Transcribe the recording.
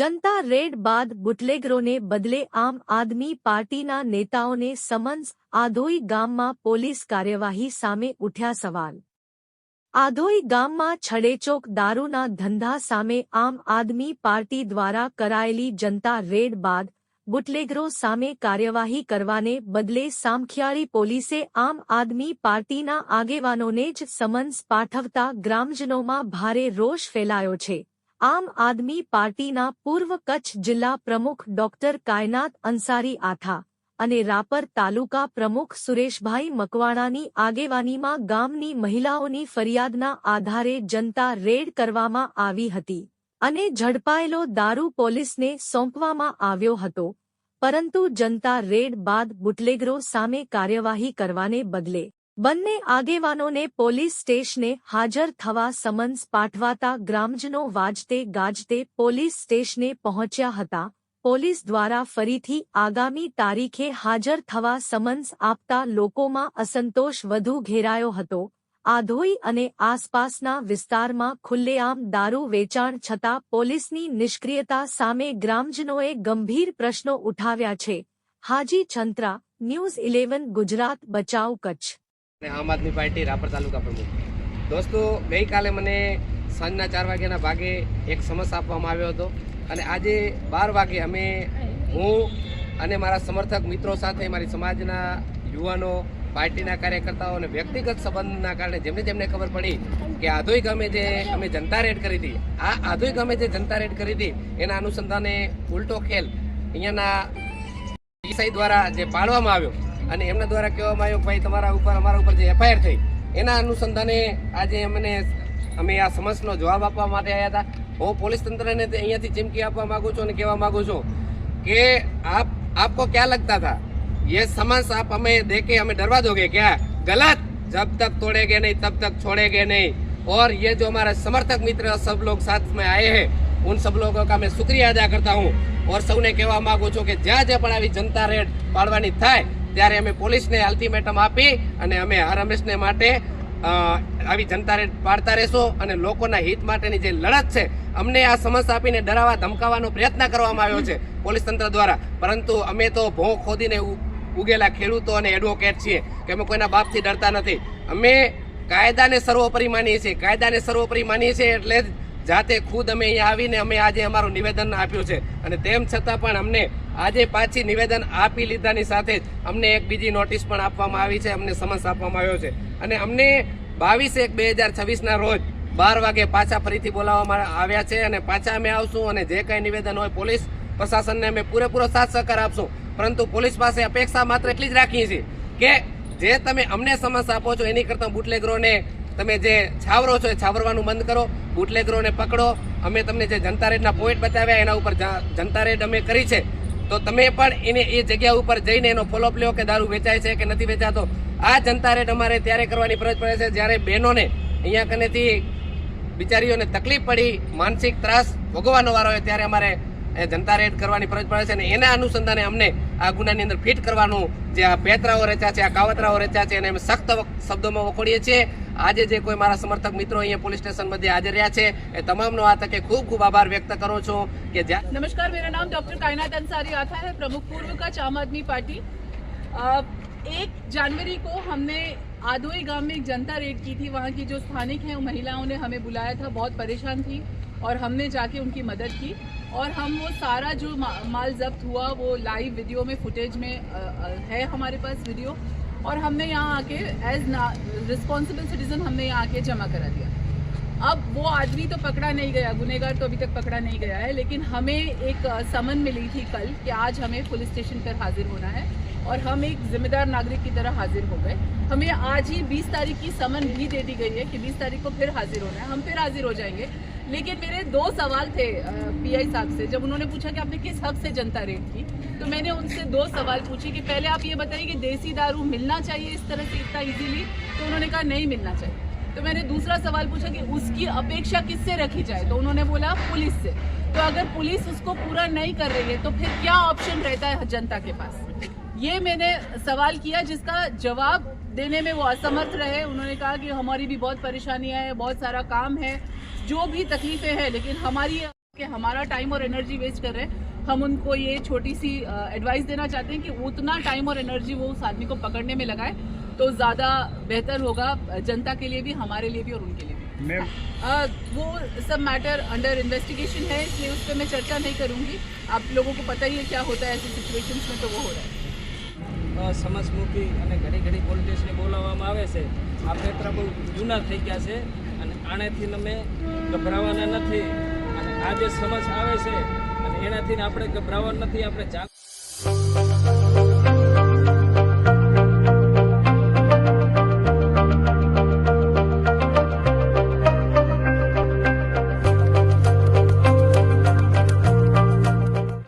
જનતા red બાદ બુટલેગરોને બદલે આમ આદમી પાર્ટીના નેતાઓને સમન્સ આધોઈ ગામમાં પોલીસ કાર્યવાહી સામે ઉઠ્યા સવાલ. આધોઈ ગામમાં છડેચોક દારૂના ધંધા સામે આમ આદમી પાર્ટી દ્વારા કરાયેલી જનતા રેડ બાદ બુટલેગરો સામે કાર્યવાહી કરવાને બદલે સામખિયાળી પોલીસે આમ આદમી પાર્ટીના આગેવાનોને જ સમન્સ પાઠવતા ગ્રામજનોમાં ભારે રોષ ફેલાયો છે. આમ આદમી પાર્ટીના પૂર્વ કચ્છ જિલ્લા પ્રમુખ ડોક્ટર કાયનાત અંસારી આથા અને રાપર તાલુકા પ્રમુખ સુરેશભાઈ મકવાણાની આગેવાનીમાં ગામની મહિલાઓની ફરિયાદના આધારે જનતા રેડ કરવામાં આવી હતી અને ઝડપાયેલો દારૂ પોલીસને સોંપવામાં આવ્યો હતો. પરંતુ જનતા રેડ બાદ બુટલેગરો સામે કાર્યવાહી કરવાને બદલે બંને આગેવાનોને પોલીસ સ્ટેશને હાજર થવા સમન્સ પાઠવાતા ગ્રામજનો વાજતે ગાજતે પોલીસ સ્ટેશને પહોંચ્યા હતા. પોલીસ દ્વારા ફરીથી આગામી તારીખે હાજર થવા સમન્સ આપતા લોકોમાં અસંતોષ વધુ ઘેરાયો હતો. આધોઈ અને આસપાસના વિસ્તારમાં ખુલ્લેઆમ દારૂ વેચાણ છતાં પોલીસની નિષ્ક્રિયતા સામે ગ્રામજનોએ ગંભીર પ્રશ્નો ઉઠાવ્યા છે. હાજી છંત્રા, ન્યૂઝ ઇલેવન, ગુજરાત, બચાવ કચ્છ. અને આમ આદમી પાર્ટી રાપર તાલુકા પ્રમુખ. દોસ્તો, ગઈકાલે મને સાંજના ચાર વાગ્યાના ભાગે એક સમસ આપવામાં આવ્યો હતો અને આજે બાર વાગે અમે હું અને મારા સમર્થક મિત્રો સાથે મારી સમાજના યુવાનો, પાર્ટીના કાર્યકર્તાઓ અને વ્યક્તિગત સંબંધના કારણે જેમને જેમને ખબર પડી કે આધોઈ ગામે જે અમે જનતા રેડ કરી હતી, આ આધોઈ ગામે જે જનતા રેડ કરી હતી, એના અનુસંધાને ઉલટો ખેલ અહીંયાના ઈસાઈ દ્વારા જે પાડવામાં આવ્યો અને એમના દ્વારા કહેવામાં આવ્યું કે ભાઈ તમારા ઉપર અમારા ઉપર જે એફઆઈઆર થઈ એના અનુસંધાને આજે અમને અમે આ સમસ્યાનો જવાબ આપવા માટે આવ્યા હતા હું પોલીસ તંત્રને તે અહીંયાથી ચીમકી આપવા માંગુ છું અને કહેવા માંગુ છું કે આપ आपको क्या लगता था ये समझ आप हमें देके हमें डरवा दोगे क्या गलत जब तक तोड़ेंगे नहीं तब तक छोड़ेंगे नहीं और ये जो हमारा समर्थक मित्र सब लोग साथ में आए हैं उन सब लोगों का मैं शुक्रिया अदा करता हूँ और સૌને કહેવા માંગુ છું કે જ્યાં જ્યાં પણ આવી જનતા રેડ પાડવાની થાય ત્યારે અમે પોલીસને અલ્ટિમેટમ આપી અને અમે હર માટે આવી જનતા રેડ પાડતા રહેશો અને લોકોના હિત માટેની જે લડત છે, અમને આ સમસ્યા આપીને ડરાવવા, ધમકાવવાનો પ્રયત્ન કરવામાં આવ્યો છે પોલીસ તંત્ર દ્વારા. પરંતુ અમે તો ભોં ખોદીને ઉગેલા ખેડૂતો અને એડવોકેટ છીએ કે અમે કોઈના બાપથી ડરતા નથી. અમે કાયદાને સર્વોપરી માનીએ છીએ. કાયદાને સર્વોપરી માનીએ છીએ એટલે જ જાતે ખુદ અમે અહીંયા આવીને અમે આજે અમારું નિવેદન આપ્યું છે. અને તેમ છતાં પણ અમને આજે પાછી નિવેદન આપી લીધાની સાથે જ અમને એક બીજી નોટિસ પણ આપવામાં આવી છે, અમને સમન્સ આપવામાં આવ્યો છે. અને અમને બાવીસ એક બે હજાર છવ્વીસના રોજ બાર વાગે પાછા ફરીથી બોલાવવામાં આવ્યા છે અને પાછા અમે આવશું અને જે કંઈ નિવેદન હોય પોલીસ પ્રશાસનને અમે પૂરેપૂરો સાથ સહકાર આપશું. પરંતુ પોલીસ પાસે અપેક્ષા માત્ર એટલી જ રાખીએ છીએ કે જે તમે અમને સમન્સ આપો છો, એની કરતાં બુટલેગરોને તમે જે છાવરો છો એ છાવરવાનું બંધ કરો બુટલેગરોને પકડો. અમે તમને જે જનતા રેડના પોઈન્ટ બતાવ્યા એના ઉપર જનતા રેડ અમે કરી છે. તો તમે પણ એને એ જગ્યા ઉપર જઈને એનો ફોલોઅપ લ્યો કે દારૂ વેચાય છે કે નથી વેચાતો. આ જનતા રેડ અમારે ત્યારે કરવાની ફરજ પડે છે જ્યારે બહેનોને અહીંયા કનેથી બિચારીઓને તકલીફ પડી, માનસિક ત્રાસ ભોગવવાનો વારો હોય ત્યારે અમારે જનતા રેડ કરવાની ફરજ પડે છે અને એના અનુસંધાને અમને આ ગુનાની અંદર ફિટ કરવાનું જે આ પેતરાઓ રચ્યા છે, આ કાવતરાઓ રચ્યા છે એને અમે સખ્ત શબ્દોમાં વખોડીએ છીએ. આજે જે કોઈ મારા સમર્થક મિત્રો અહીંયા પોલીસ સ્ટેશન મધ્ય હાજર રહ્યા છે એ તમામનો આ તકે ખૂબ ખૂબ આભાર વ્યક્ત કરું છું કે જ્યાં नमस्कार मेरा नाम डॉक्टर कायनात अंसारी आता है प्रमुख पूर्व कच्छ आम आदमी पार्टी अ, एक जनवरी को हमने आदोई गांव में एक जनता रेड की थी वहाँ की जो स्थानिक हैं उन महिलाओं ने हमें बुलाया था बहुत परेशान थी और हमने जाके उनकी मदद की और हम वो सारा जो मा- माल जब्त हुआ वो लाइव वीडियो में फुटेज में अ, अ, है हमारे पास वीडियो और हमने यहाँ आके एज रिस्पॉन्सिबल सिटीजन हमने यहाँ आके जमा करा दिया। अब वो आदमी तो पकड़ा नहीं गया गुनेगार तो अभी तक पकड़ा नहीं गया है, लेकिन हमें एक समन मिली थी कल कि आज हमें पुलिस स्टेशन पर हाजिर होना है और हम एक जिम्मेदार नागरिक की तरह हाजिर हो गए। हमें आज ही 20 तारीख की समन भी दे दी गई है कि 20 तारीख को फिर हाजिर होना है। हम फिर हाजिर हो जाएँगे। लेकिन मेरे दो सवाल थे पीआई साहब से। जब उन्होंने पूछा कि आपने किस हक से जनता रेड की तो मैंने उनसे दो सवाल पूछे कि पहले आप ये बताइए कि देसी दारू मिलना चाहिए इस तरह से इतना इजीली तो उन्होंने कहा, नहीं मिलना चाहिए। तो मैंने दूसरा सवाल पूछा कि उसकी अपेक्षा किससे रखी जाए? तो उन्होंने बोला, पुलिस से। तो अगर पुलिस उसको पूरा नहीं कर रही है तो फिर क्या ऑप्शन रहता है जनता के पास? ये मैंने सवाल किया जिसका जवाब देने में वो असमर्थ रहे। उन्होंने कहा कि हमारी भी बहुत परेशानियाँ हैं बहुत सारा काम है जो भी तकलीफें हैं लेकिन हमारी कि हमारा टाइम और एनर्जी वेस्ट कर रहे हैं। हम उनको ये छोटी सी एडवाइस देना चाहते हैं कि उतना टाइम और एनर्जी वो उस आदमी को पकड़ने में लगाए तो ज़्यादा बेहतर होगा जनता के लिए भी हमारे लिए भी और उनके लिए भी। अ, वो सब मैटर अंडर इन्वेस्टिगेशन है इसलिए उस पर मैं चर्चा नहीं करूँगी। आप लोगों को पता ही है क्या होता है ऐसी सिचुएशंस में तो वो हो रहा है। અ, સમજમુખી અને ઘણી ઘણી પોલિટિક્સને બોલાવવામાં આવે છે. આ પેપરા બહુ જૂના થઈ ગયા છે અને આણેથી અમે ગભરાવાના નથી. અને આ જે સમજ આવે છે અને એનાથી આપણે ગભરાવા નથી આપણે